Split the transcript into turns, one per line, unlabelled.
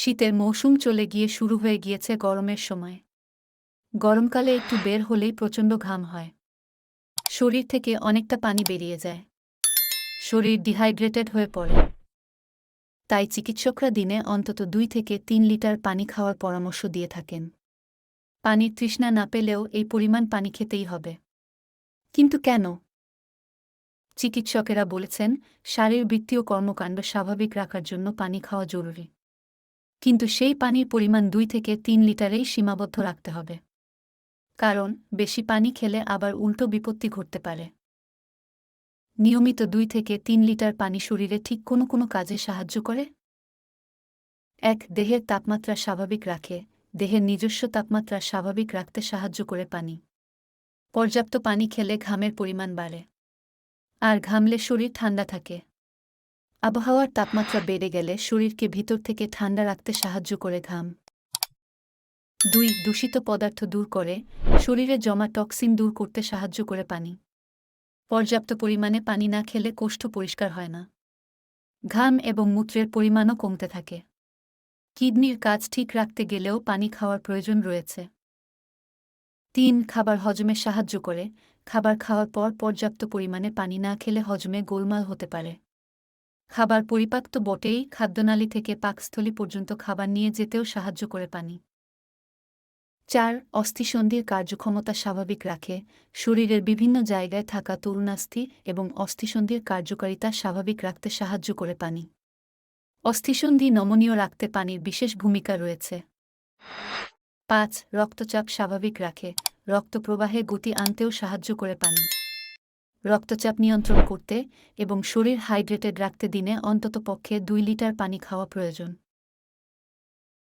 শীতের মৌসুম চলে গিয়ে শুরু হয়ে গিয়েছে গরমের সময়। গরমকালে একটু বের হলেই প্রচণ্ড ঘাম হয়। শরীর থেকে অনেকটা পানি বেরিয়ে যায়। শরীর ডিহাইড্রেটেড হয়ে পড়ে। তাই চিকিৎসকরা দিনে অন্তত দুই থেকে তিন লিটার পানি খাওয়ার পরামর্শ দিয়ে থাকেন। পানির তৃষ্ণা না পেলেও এই পরিমাণ পানি খেতেই হবে। কিন্তু কেন? চিকিৎসকেরা বলেছেন, শারীরবৃত্তীয় কর্মকাণ্ড স্বাভাবিক রাখার জন্য পানি খাওয়া জরুরি। কিন্তু সেই পানির পরিমাণ দুই থেকে তিন লিটারেই সীমাবদ্ধ রাখতে হবে। কারণ, বেশি পানি খেলে আবার উল্টো বিপত্তি ঘটতে পারে। নিয়মিত দুই থেকে তিন লিটার পানি শরীরে ঠিক কোনো কোনো কাজে সাহায্য করে? এক, দেহের তাপমাত্রা স্বাভাবিক রাখে। দেহের নিজস্ব তাপমাত্রা স্বাভাবিক রাখতে সাহায্য করে পানি। পর্যাপ্ত পানি খেলে ঘামের পরিমাণ বাড়ে। আর ঘামলে শরীর ঠান্ডা থাকে। আবহাওয়ার তাপমাত্রা বেড়ে গেলে শরীরকে ভিতর থেকে ঠান্ডা রাখতে সাহায্য করে ঘাম। দুই, দূষিত পদার্থ দূর করে, শরীরে জমা টক্সিন দূর করতে সাহায্য করে পানি। পর্যাপ্ত পরিমাণে পানি না খেলে কোষ্ঠ পরিষ্কার হয় না। ঘাম এবং মূত্রের পরিমাণও কমতে থাকে। কিডনির কাজ ঠিক রাখতে গেলেও পানি খাওয়ার প্রয়োজন রয়েছে। তিন, খাবার হজমে সাহায্য করে। খাবার খাওয়ার পর পর্যাপ্ত পরিমাণে পানি না খেলে হজমে গোলমাল হতে পারে। খাবার পরিপাক তো বটেই, খাদ্যনালী থেকে পাকস্থলী পর্যন্ত খাবার নিয়ে যেতেও সাহায্য করে পানি। চার, অস্থিসন্ধির কার্যক্ষমতা স্বাভাবিক রাখে। শরীরের বিভিন্ন জায়গায় থাকা তরুণাস্থি এবং অস্থিসন্ধির কার্যকারিতা স্বাভাবিক রাখতে সাহায্য করে পানি। অস্থিসন্ধি নমনীয় রাখতে পানির বিশেষ ভূমিকা রয়েছে। পাঁচ, রক্তচাপ স্বাভাবিক রাখে। রক্তপ্রবাহে গতি আনতেও সাহায্য করে পানি। রক্তচাপ নিয়ন্ত্রণ করতে এবং শরীর হাইড্রেটেড রাখতে দিনে অন্ততপক্ষে দুই লিটার পানি খাওয়া প্রয়োজন।